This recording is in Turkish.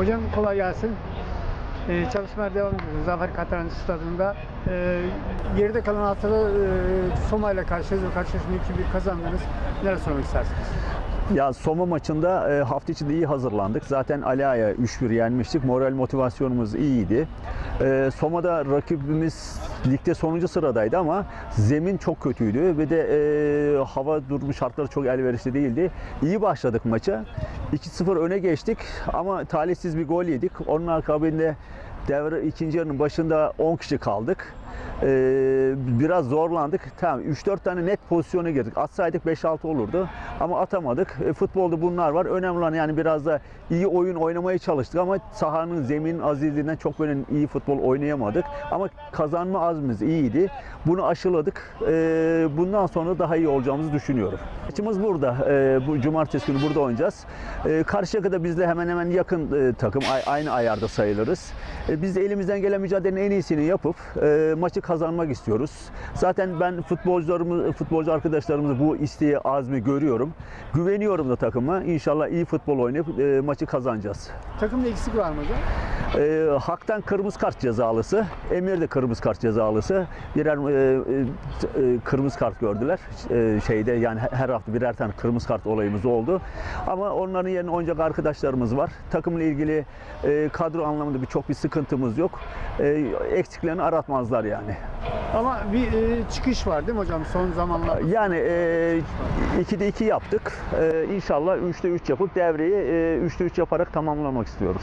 Hocam kolay gelsin. Ee, çalışmalar devam ediyor. Zafer Kataran Stadı'nda. Ee, geride kalan haftada e, Soma ile karşılaşıyoruz. Karşılaşma 2-1 kazandınız. Neler sormak istersiniz? Ya Soma maçında e, hafta içinde iyi hazırlandık. Zaten Alia'ya 3-1 yenmiştik. Moral motivasyonumuz iyiydi. E, Soma'da rakibimiz ligde sonuncu sıradaydı ama zemin çok kötüydü ve de e, hava durumu şartları çok elverişli değildi. İyi başladık maça. 2-0 öne geçtik ama talihsiz bir gol yedik. Onun akabinde devre ikinci yarının başında 10 kişi kaldık. Ee, biraz zorlandık. Tamam 3-4 tane net pozisyona girdik. Atsaydık 5-6 olurdu. Ama atamadık. E, futbolda bunlar var. Önemli olan yani biraz da iyi oyun oynamaya çalıştık ama sahanın zeminin azizliğinden çok böyle iyi futbol oynayamadık. Ama kazanma azmimiz iyiydi. Bunu aşıladık. Ee, bundan sonra daha iyi olacağımızı düşünüyorum. Maçımız burada. Ee, bu cumartesi günü burada oynayacağız. Ee, Karşıyaka'da bizle hemen hemen yakın e, takım. A- aynı ayarda sayılırız. E, biz de elimizden gelen mücadelenin en iyisini yapıp e, maçı kazanmak istiyoruz. Zaten ben futbolcularımız, futbolcu arkadaşlarımızı bu isteği, azmi görüyorum. Güveniyorum da takıma. İnşallah iyi futbol oynayıp e, maçı kazanacağız. Takımda eksik var mı hocam? E, Hak'tan kırmızı kart cezalısı, Emir de kırmızı kart cezalısı. Birer e, e, e, kırmızı kart gördüler. E, şeyde yani her hafta birer tane kırmızı kart olayımız oldu. Ama onların yerine oynayacak arkadaşlarımız var. Takımla ilgili e, kadro anlamında bir çok bir sıkıntımız yok. E, eksiklerini aratmazlar yani. Ama bir e, çıkış var değil mi hocam son zamanlarda? Yani e, 2'de 2 yaptık. E, inşallah 3'te 3 yapıp devreyi e, 3'te 3 yaparak tamamlamak istiyoruz.